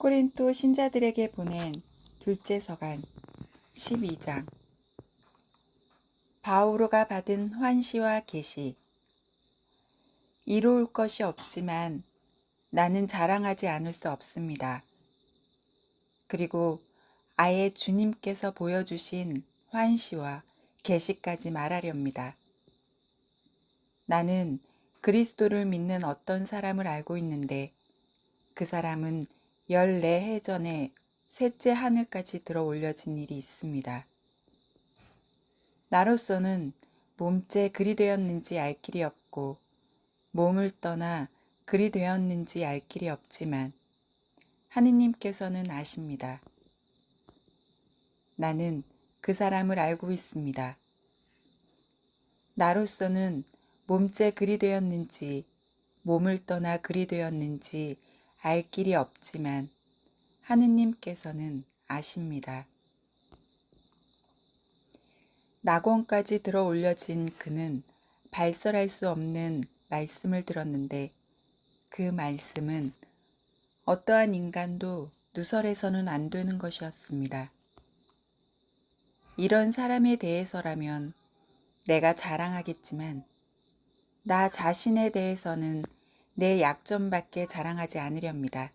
코린토 신자들에게 보낸 둘째 서간 12장 바오로가 받은 환시와 계시 이로울 것이 없지만 나는 자랑하지 않을 수 없습니다. 그리고 아예 주님께서 보여주신 환시와 계시까지 말하렵니다. 나는 그리스도를 믿는 어떤 사람을 알고 있는데 그 사람은 14해 전에 셋째 하늘까지 들어 올려진 일이 있습니다. 나로서는 몸째 그리 되었는지 알 길이 없고 몸을 떠나 그리 되었는지 알 길이 없지만 하느님께서는 아십니다. 나는 그 사람을 알고 있습니다. 나로서는 몸째 그리 되었는지 몸을 떠나 그리 되었는지 알 길이 없지만 하느님께서는 아십니다. 낙원까지 들어 올려진 그는 발설할 수 없는 말씀을 들었는데 그 말씀은 어떠한 인간도 누설해서는 안 되는 것이었습니다. 이런 사람에 대해서라면 내가 자랑하겠지만 나 자신에 대해서는 내 약점밖에 자랑하지 않으렵니다.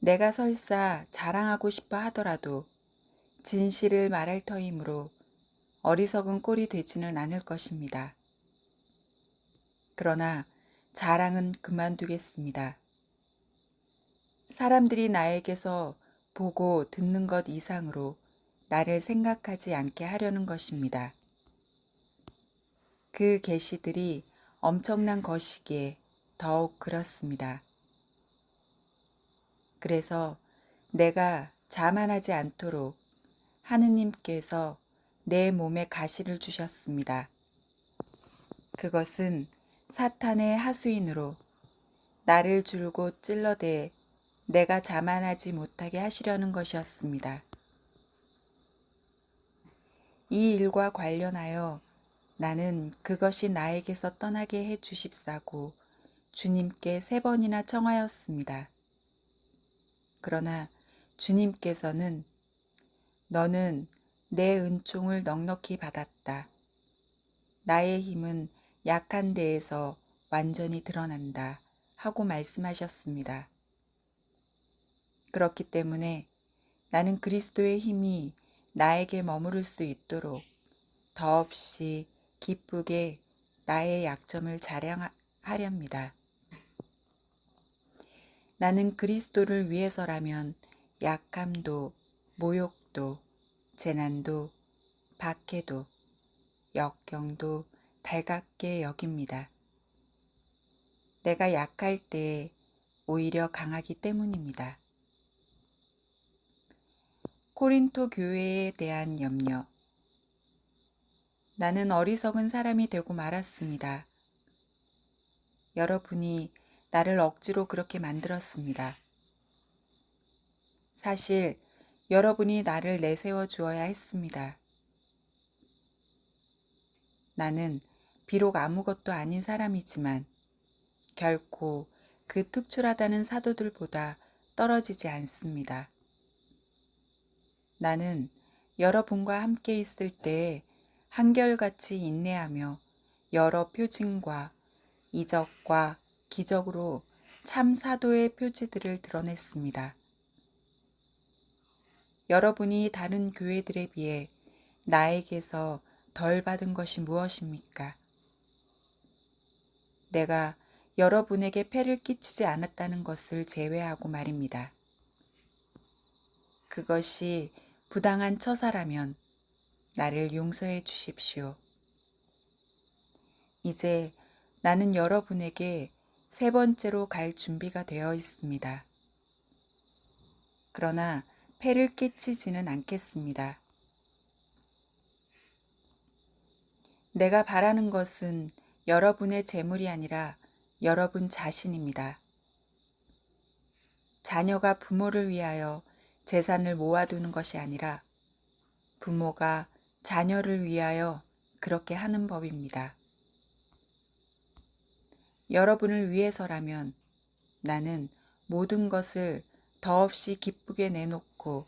내가 설사 자랑하고 싶어 하더라도 진실을 말할 터이므로 어리석은 꼴이 되지는 않을 것입니다. 그러나 자랑은 그만두겠습니다. 사람들이 나에게서 보고 듣는 것 이상으로 나를 생각하지 않게 하려는 것입니다. 그 계시들이 엄청난 것이기에 더욱 그렇습니다. 그래서 내가 자만하지 않도록 하느님께서 내 몸에 가시를 주셨습니다. 그것은 사탄의 하수인으로 나를 줄곧 찔러대 내가 자만하지 못하게 하시려는 것이었습니다. 이 일과 관련하여 나는 그것이 나에게서 떠나게 해 주십사고 주님께 세 번이나 청하였습니다. 그러나 주님께서는 너는 내 은총을 넉넉히 받았다. 나의 힘은 약한 데에서 완전히 드러난다. 하고 말씀하셨습니다. 그렇기 때문에 나는 그리스도의 힘이 나에게 머무를 수 있도록 더없이 기쁘게 나의 약점을 자랑하렵니다. 나는 그리스도를 위해서라면 약함도, 모욕도, 재난도, 박해도, 역경도 달갑게 여깁니다. 내가 약할 때 오히려 강하기 때문입니다. 코린토 교회에 대한 염려. 나는 어리석은 사람이 되고 말았습니다. 여러분이 나를 억지로 그렇게 만들었습니다. 사실 여러분이 나를 내세워 주어야 했습니다. 나는 비록 아무것도 아닌 사람이지만 결코 그 특출하다는 사도들보다 떨어지지 않습니다. 나는 여러분과 함께 있을 때 한결같이 인내하며 여러 표징과 이적과 기적으로 참 사도의 표지들을 드러냈습니다. 여러분이 다른 교회들에 비해 나에게서 덜 받은 것이 무엇입니까? 내가 여러분에게 폐를 끼치지 않았다는 것을 제외하고 말입니다. 그것이 부당한 처사라면 나를 용서해 주십시오. 이제 나는 여러분에게 세 번째로 갈 준비가 되어 있습니다. 그러나 폐를 끼치지는 않겠습니다. 내가 바라는 것은 여러분의 재물이 아니라 여러분 자신입니다. 자녀가 부모를 위하여 재산을 모아두는 것이 아니라 부모가 자녀를 위하여 그렇게 하는 법입니다. 여러분을 위해서라면 나는 모든 것을 더없이 기쁘게 내놓고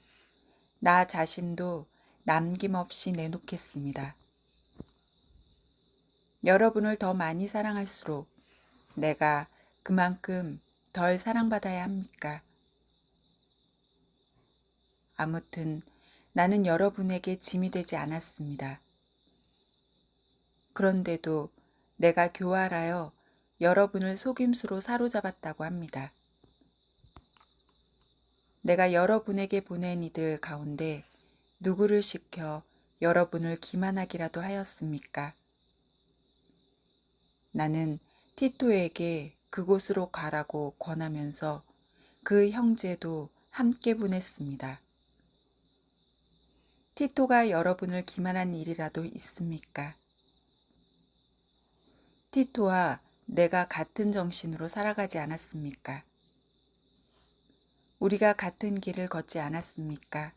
나 자신도 남김없이 내놓겠습니다. 여러분을 더 많이 사랑할수록 내가 그만큼 덜 사랑받아야 합니까? 아무튼 나는 여러분에게 짐이 되지 않았습니다. 그런데도 내가 교활하여 여러분을 속임수로 사로잡았다고 합니다. 내가 여러분에게 보낸 이들 가운데 누구를 시켜 여러분을 기만하기라도 하였습니까? 나는 티토에게 그곳으로 가라고 권하면서 그 형제도 함께 보냈습니다. 티토가 여러분을 기만한 일이라도 있습니까? 티토와 내가 같은 정신으로 살아가지 않았습니까? 우리가 같은 길을 걷지 않았습니까?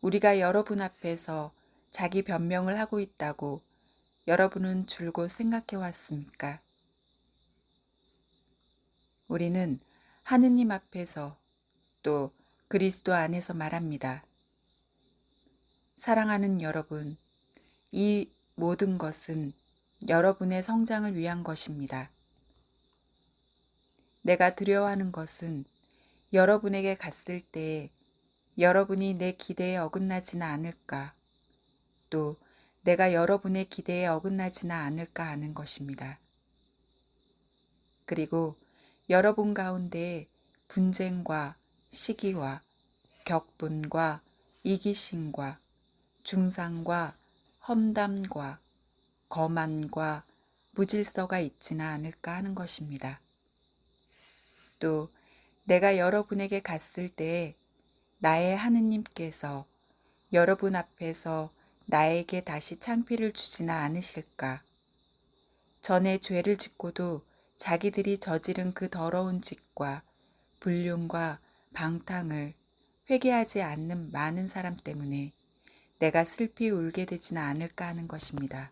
우리가 여러분 앞에서 자기 변명을 하고 있다고 여러분은 줄곧 생각해 왔습니까? 우리는 하느님 앞에서 또 그리스도 안에서 말합니다. 사랑하는 여러분, 이 모든 것은 여러분의 성장을 위한 것입니다. 내가 두려워하는 것은 여러분에게 갔을 때 여러분이 내 기대에 어긋나지는 않을까, 또 내가 여러분의 기대에 어긋나지는 않을까 하는 것입니다. 그리고 여러분 가운데 분쟁과 시기와 격분과 이기심과 중상과 험담과 거만과 무질서가 있지는 않을까 하는 것입니다. 또 내가 여러분에게 갔을 때 나의 하느님께서 여러분 앞에서 나에게 다시 창피를 주지는 않으실까? 전에 죄를 짓고도 자기들이 저지른 그 더러운 짓과 불륜과 방탕을 회개하지 않는 많은 사람 때문에 내가 슬피 울게 되지는 않을까 하는 것입니다.